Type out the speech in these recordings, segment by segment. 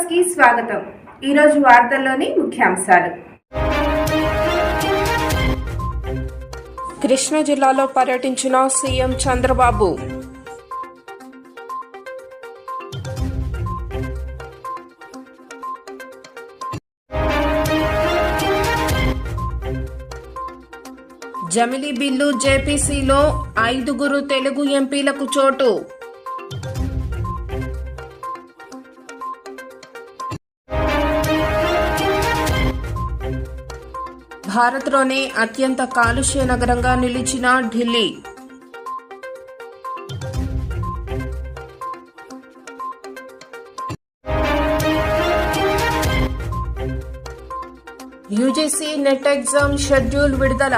న్యూస్కి స్వాగతం. ఈరోజు వార్తల్లోని ముఖ్యాంశాలు. కృష్ణా జిల్లాలో పర్యటించిన సీఎం చంద్రబాబు. జమిలీ బిల్లు జేపీసీలో ఐదుగురు తెలుగు ఎంపీలకు చోటు. భారత్లోనే అత్యంత కాలుష్య నగరంగా నిలిచిన Delhi. UGC NET exam schedule విడుదల.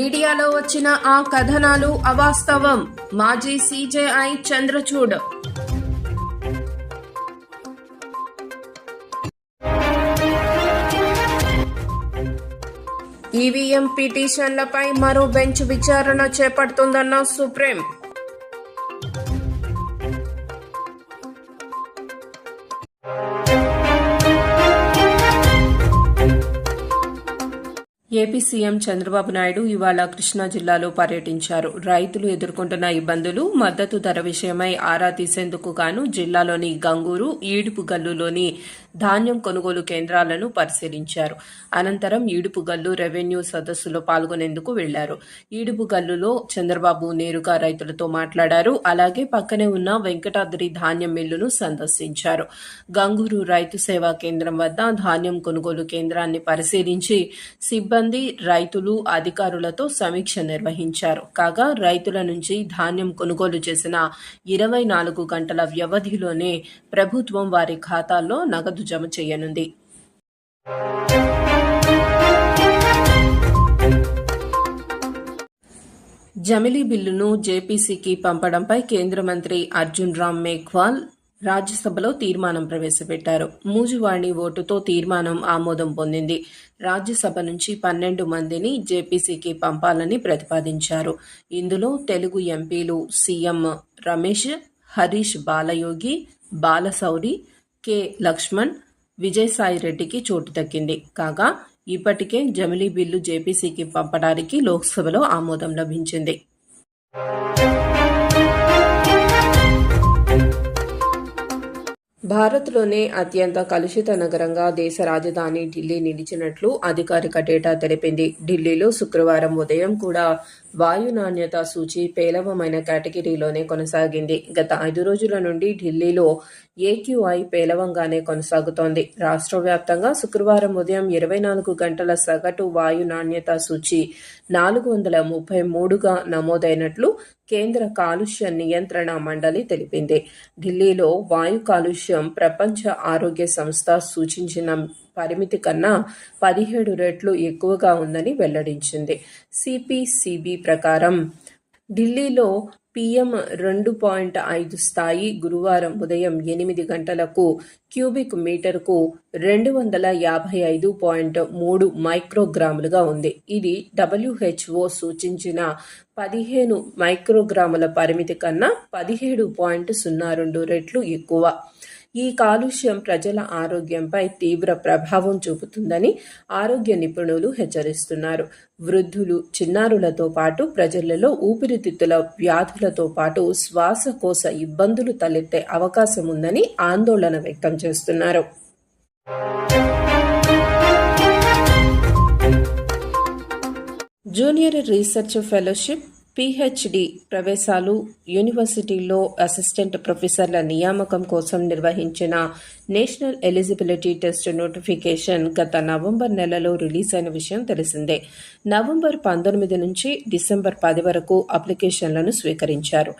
మీడియాలో వచ్చిన ఆ కథనాలు అవాస్తవం. మాజీ సీజేఐ చంద్రచూడ్. ఈవీఎం పిటిషన్లపై మరో బెంచ్ విచారణ చేపడుతుందన్న supreme. AP CM Chandrababu Naidu ఇవాళ కృష్ణా జిల్లాలో పర్యటించారు. రైతులు ఎదుర్కొంటున్న ఇబ్బందులు మద్దతు ధర విషయమై ఆరా తీసేందుకు గాను జిల్లాలోని గంగూరు ఈడుపుగల్లులోని ధాన్యం కొనుగోలు కేంద్రాలను పరిశీలించారు. అనంతరం ఈడుపుగల్లు రెవెన్యూ సదస్సులో పాల్గొనేందుకు వెళ్ళారు. ఈడుపుగల్లులో చంద్రబాబు నేరుగా రైతులతో మాట్లాడారు. అలాగే పక్కనే ఉన్న వెంకటాద్రి ధాన్యం మిల్లును సందర్శించారు. గంగూరు రైతు సేవా కేంద్రం వద్ద ధాన్యం కొనుగోలు కేంద్రాన్ని పరిశీలించి సిబ్బంది రైతులు అధికారులతో సమీక్ష నిర్వహించారు. కాగా రైతుల నుంచి ధాన్యం కొనుగోలు చేసిన ఇరవై నాలుగు గంటల వ్యవధిలోనే ప్రభుత్వం వారి ఖాతాల్లో నగదు జమ చేయనుంది. జమిలీ బిల్లును జేపీసీకి పంపడంపై కేంద్ర మంత్రి అర్జున్ రామ్ మేఘ్వాల్ రాజ్యసభలో తీర్మానం ప్రవేశపెట్టారు. మూజువాణి ఓటుతో తీర్మానం ఆమోదం పొందింది. రాజ్యసభ నుంచి పన్నెండు మందిని జేపీసీకి పంపాలని ప్రతిపాదించారు. ఇందులో తెలుగు ఎంపీలు సీఎం రమేష్ హరీష్ బాలయోగి బాలసౌరి కె లక్ష్మణ్ విజయసాయిరెడ్డికి చోటు దక్కింది. కాగా ఇప్పటికే జమిలీ బిల్లు జేపీసీకి పంపడానికి లోక్సభలో ఆమోదం లభించింది. భారత్లోనే అత్యంత కలుషిత నగరంగా దేశ రాజధాని ఢిల్లీ నిలిచినట్లు అధికారిక డేటా తెలిపింది. ఢిల్లీలో శుక్రవారం ఉదయం కూడా వాయు నాణ్యత సూచి పేలవమైన కేటగిరీలోనే కొనసాగింది. గత ఐదు రోజుల నుండి ఢిల్లీలో ఏక్యూఐ పేలవంగానే కొనసాగుతోంది. రాష్ట్ర వ్యాప్తంగా శుక్రవారం ఉదయం ఇరవై నాలుగు గంటల సగటు వాయు నాణ్యత సూచి నాలుగు వందల ముప్పై మూడుగా నమోదైనట్లు కేంద్ర కాలుష్య నియంత్రణ మండలి తెలిపింది. ఢిల్లీలో వాయు కాలుష్యం ప్రపంచ ఆరోగ్య సంస్థ సూచించిన పరిమితి కన్నా పదిహేడు రెట్లు ఎక్కువగా ఉందని వెల్లడించింది. సిపిసిబి ప్రకారం ఢిల్లీలో పిఎం రెండు పాయింట్ ఐదు స్థాయి గురువారం ఉదయం ఎనిమిది గంటలకు క్యూబిక్ మీటర్కు రెండు వందల యాభై ఐదు పాయింట్ మూడు మైక్రోగ్రాములుగా ఉంది. ఇది డబ్ల్యూహెచ్ఓ సూచించిన పదిహేను మైక్రోగ్రాముల పరిమితి కన్నా పదిహేడు పాయింట్ సున్నా రెండు రెట్లు ఎక్కువ. ఈ కాలుష్యం ప్రజల ఆరోగ్యంపై తీవ్ర ప్రభావం చూపుతుందని ఆరోగ్య నిపుణులు హెచ్చరిస్తున్నారు. వృద్ధులు చిన్నారులతో పాటు ప్రజలలో ఊపిరితిత్తుల వ్యాధులతో పాటు శ్వాసకోశ ఇబ్బందులు తలెత్తే అవకాశం ఉందని ఆందోళన వ్యక్తం చేస్తున్నారు. జూనియర్ రీసెర్చ్ ఫెలోషిప్ పిహెచ్డి ప్రవేశాలు యూనివర్సిటీల్లో అసిస్టెంట్ ప్రొఫెసర్ల నియామకం కోసం నిర్వహించిన నేషనల్ ఎలిజిబిలిటీ టెస్ట్ నోటిఫికేషన్ గత నవంబర్ నెలలో రిలీజ్ అయిన విషయం తెలిసిందే. నవంబర్ పంతొమ్మిది నుంచి డిసెంబర్ పది వరకు అప్లికేషన్లను స్వీకరించారు.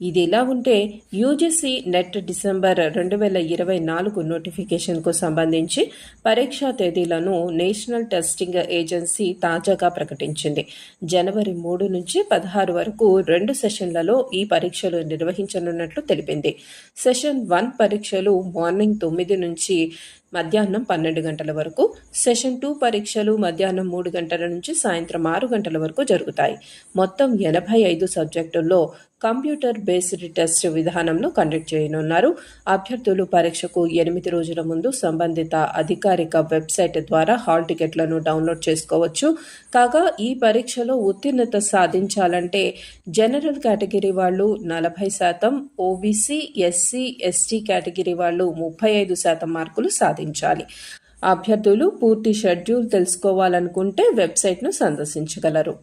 ఇది ఇలా ఉంటే యూజీసీ నెట్ డిసెంబర్ రెండు వేల ఇరవై నాలుగు నోటిఫికేషన్కు సంబంధించి పరీక్షా తేదీలను నేషనల్ టెస్టింగ్ ఏజెన్సీ తాజాగా ప్రకటించింది. జనవరి మూడు నుంచి పదహారు వరకు రెండు సెషన్లలో ఈ పరీక్షలు నిర్వహించనున్నట్లు తెలిపింది. సెషన్ వన్ పరీక్షలు మార్నింగ్ తొమ్మిది నుంచి మధ్యాహ్నం పన్నెండు గంటల వరకు. సెషన్ టూ పరీక్షలు మధ్యాహ్నం మూడు గంటల నుంచి సాయంత్రం ఆరు గంటల వరకు జరుగుతాయి. మొత్తం ఎనభై ఐదు సబ్జెక్టుల్లో కంప్యూటర్ బేస్డ్ టెస్ట్ విధానంలో కండక్ట్ చేయనున్నారు. అభ్యర్థులు పరీక్షకు ఎనిమిది రోజుల ముందు సంబంధిత అధికారిక వెబ్సైట్ ద్వారా హాల్ టికెట్లను డౌన్లోడ్ చేసుకోవచ్చు. కాగా ఈ పరీక్షలో ఉత్తీర్ణత సాధించాలంటే జనరల్ కేటగిరీ వాళ్ళు నలభై శాతం ఓబీసీ ఎస్సీ ఎస్టీ కేటగిరీ వాళ్ళు ముప్పై ఐదు శాతం మార్కులు సాధించారు సాధించాలి అభ్యర్థులు పూర్తి షెడ్యూల్ తెలుసుకోవాలనుకుంటే వెబ్సైట్ను సందర్శించగలరు.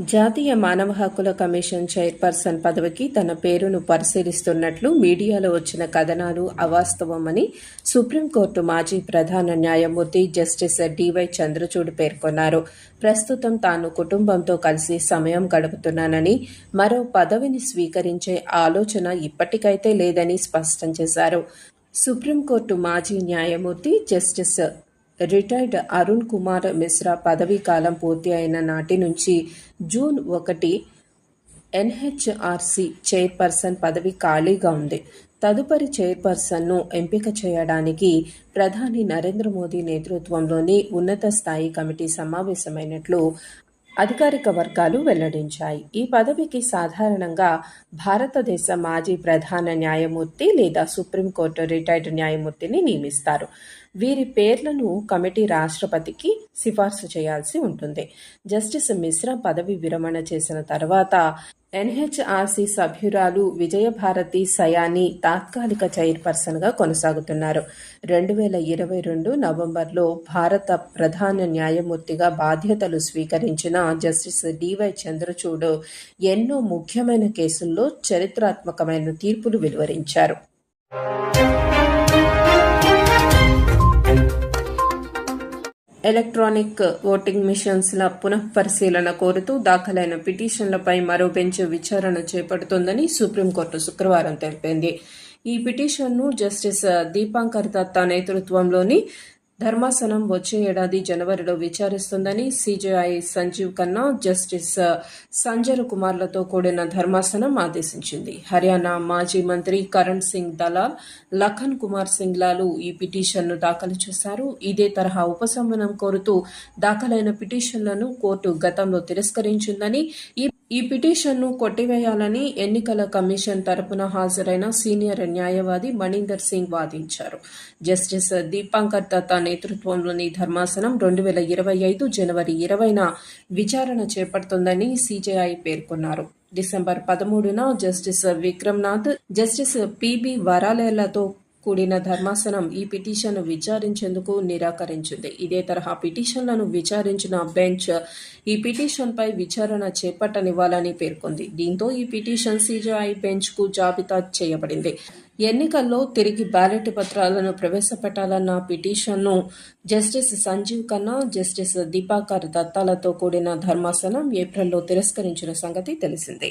జాతీయ మానవ హక్కుల కమిషన్ చైర్పర్సన్ పదవికి తన పేరును పరిశీలిస్తున్నట్లు మీడియాలో వచ్చిన కథనాలు అవాస్తవమని సుప్రీంకోర్టు మాజీ ప్రధాన న్యాయమూర్తి జస్టిస్ డివై చంద్రచూడ్ పేర్కొన్నారు. ప్రస్తుతం తాను కుటుంబంతో కలిసి సమయం గడుపుతున్నానని మరో పదవిని స్వీకరించే ఆలోచన ఇప్పటికైతే లేదని స్పష్టం చేశారు. సుప్రీంకోర్టు మాజీ న్యాయమూర్తి జస్టిస్ రిటైర్డ్ అరుణ్ కుమార్ మిశ్రా పదవీ కాలం పూర్తి అయిన నాటి నుంచి జూన్ ఒకటి ఎన్హెచ్ఆర్సి చైర్పర్సన్ పదవి ఖాళీగా ఉంది. తదుపరి చైర్పర్సన్ను ఎంపిక చేయడానికి ప్రధాని నరేంద్ర మోదీ నేతృత్వంలోని ఉన్నత స్థాయి కమిటీ సమావేశమైనట్లు అధికారిక వర్గాలు వెల్లడించాయి. ఈ పదవికి సాధారణంగా భారతదేశ మాజీ ప్రధాన న్యాయమూర్తి లేదా సుప్రీంకోర్టు రిటైర్డ్ న్యాయమూర్తిని నియమిస్తారు. వీరి పేర్లను కమిటీ రాష్ట్రపతికి సిఫార్సు చేయాల్సి ఉంటుంది. జస్టిస్ మిశ్రా పదవి విరమణ చేసిన తర్వాత ఎన్హెచ్ఆర్సీ సభ్యురాలు విజయభారతి సయాని తాత్కాలిక చైర్పర్సన్గా కొనసాగుతున్నారు. రెండు వేల ఇరవై రెండు నవంబర్లో భారత ప్రధాన న్యాయమూర్తిగా బాధ్యతలు స్వీకరించిన జస్టిస్ డివై చంద్రచూడ్ ఎన్నో ముఖ్యమైన కేసుల్లో చరిత్రాత్మకమైన తీర్పులు వెలువరించారు. ఎలక్ట్రానిక్ ఓటింగ్ మిషన్స్ల పునఃపరిశీలన కోరుతూ దాఖలైన పిటిషన్లపై మరో బెంచ్ విచారణ చేపడుతోందని సుప్రీంకోర్టు శుక్రవారం తెలిపింది. ఈ పిటిషన్ను జస్టిస్ దీపాంకర్ దత్తా నేతృత్వంలోని ధర్మాసనం వచ్చే ఏడాది జనవరిలో విచారిస్తుందని సిజేఐ సంజీవ్ ఖన్నా జస్టిస్ సంజర్ కుమార్లతో కూడిన ధర్మాసనం ఆదేశించింది. హర్యానా మాజీ మంత్రి కరణ్ సింగ్ దలాల్ లఖన్ కుమార్ సింగ్ లాలు ఈ పిటిషన్ను దాఖలు చేశారు. ఇదే తరహా ఉపశమనం కోరుతూ దాఖలైన పిటిషన్లను కోర్టు గతంలో తిరస్కరించిందని ఈ ఈ పిటిషన్ను కొట్టివేయాలని ఎన్నికల కమిషన్ తరపున హాజరైన సీనియర్ న్యాయవాది మణీందర్ సింగ్ వాదించారు. జస్టిస్ దీపాంకర్ దత్తా నేతృత్వంలోని ధర్మాసనం రెండు వేల ఇరవై ఐదు జనవరి ఇరవైన విచారణ చేపడుతుందని సీజేఐ పేర్కొన్నారు. డిసెంబర్ పదమూడున జస్టిస్ విక్రమ్నాథ్ జస్టిస్ పిబి వరాలేలతో కూడిన ధర్మాసనం ఈ పిటిషన్ను విచారించేందుకు నిరాకరించింది. ఇదే తరహా పిటిషన్లను విచారించిన బెంచ్ ఈ పిటిషన్పై విచారణ చేపట్టనివ్వాలని పేర్కొంది. దీంతో ఈ పిటిషన్ సీజీఐ బెంచ్కు జాబితా చేయబడింది. ఎన్నికల్లో తిరిగి బ్యాలెట్ పత్రాలను ప్రవేశపెట్టాలన్న పిటిషన్ను జస్టిస్ సంజీవ్ ఖన్నా జస్టిస్ దీపాకర్ దత్తాలతో కూడిన ధర్మాసనం ఏప్రిల్లో తిరస్కరించిన సంగతి తెలిసిందే.